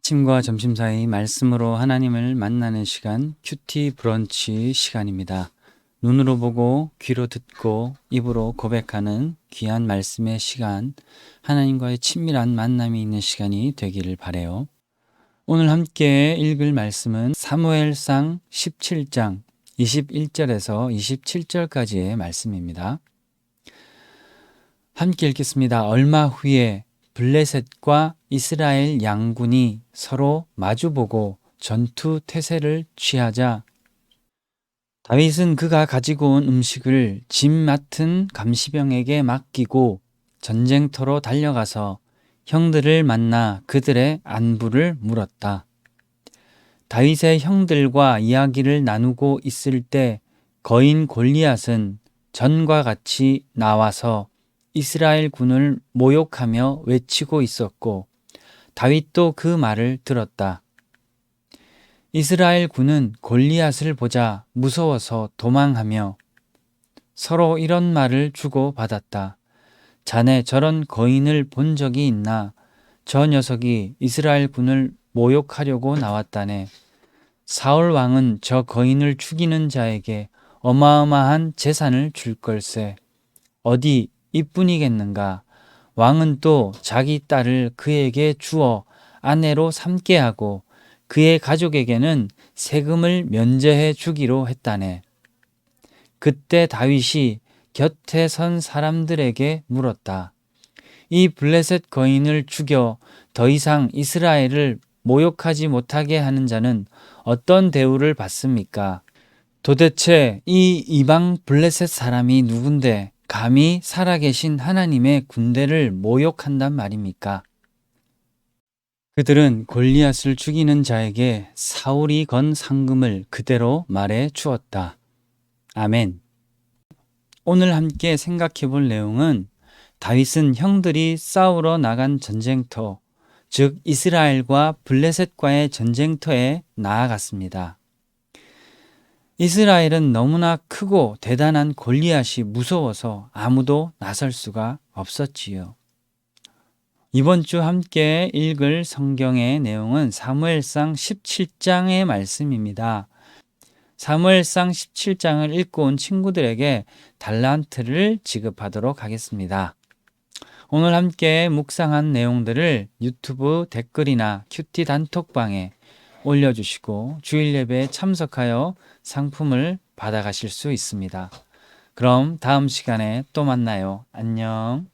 아침과 점심 사이 말씀으로 하나님을 만나는 시간 큐티 브런치 시간입니다. 눈으로 보고 귀로 듣고 입으로 고백하는 귀한 말씀의 시간 하나님과의 친밀한 만남이 있는 시간이 되기를 바래요. 오늘 함께 읽을 말씀은 사무엘상 17장 21절에서 27절까지의 말씀입니다. 함께 읽겠습니다. 얼마 후에 블레셋과 이스라엘 양군이 서로 마주보고 전투 태세를 취하자 다윗은 그가 가지고 온 음식을 짐 맡은 감시병에게 맡기고 전쟁터로 달려가서 형들을 만나 그들의 안부를 물었다. 다윗의 형들과 이야기를 나누고 있을 때 거인 골리앗은 전과 같이 나와서 이스라엘 군을 모욕하며 외치고 있었고 다윗도 그 말을 들었다. 이스라엘 군은 골리앗을 보자 무서워서 도망하며 서로 이런 말을 주고 받았다. 자네 저런 거인을 본 적이 있나? 저 녀석이 이스라엘 군을 모욕하려고 나왔다네. 사울 왕은 저 거인을 죽이는 자에게 어마어마한 재산을 줄 걸세. 어디 이뿐이겠는가? 왕은 또 자기 딸을 그에게 주어 아내로 삼게 하고 그의 가족에게는 세금을 면제해 주기로 했다네. 그때 다윗이 곁에 선 사람들에게 물었다. 이 블레셋 거인을 죽여 더 이상 이스라엘을 모욕하지 못하게 하는 자는 어떤 대우를 받습니까? 도대체 이 이방 블레셋 사람이 누군데 감히 살아계신 하나님의 군대를 모욕한단 말입니까? 그들은 골리앗을 죽이는 자에게 사울이 건 상금을 그대로 말해 주었다. 아멘. 오늘 함께 생각해 볼 내용은 다윗은 형들이 싸우러 나간 전쟁터, 즉 이스라엘과 블레셋과의 전쟁터에 나아갔습니다. 이스라엘은 너무나 크고 대단한 골리앗이 무서워서 아무도 나설 수가 없었지요. 이번 주 함께 읽을 성경의 내용은 사무엘상 17장의 말씀입니다. 사무엘상 17장을 읽고 온 친구들에게 달란트를 지급하도록 하겠습니다. 오늘 함께 묵상한 내용들을 유튜브 댓글이나 큐티 단톡방에 올려주시고 주일 예배에 참석하여 상품을 받아가실 수 있습니다. 그럼 다음 시간에 또 만나요. 안녕.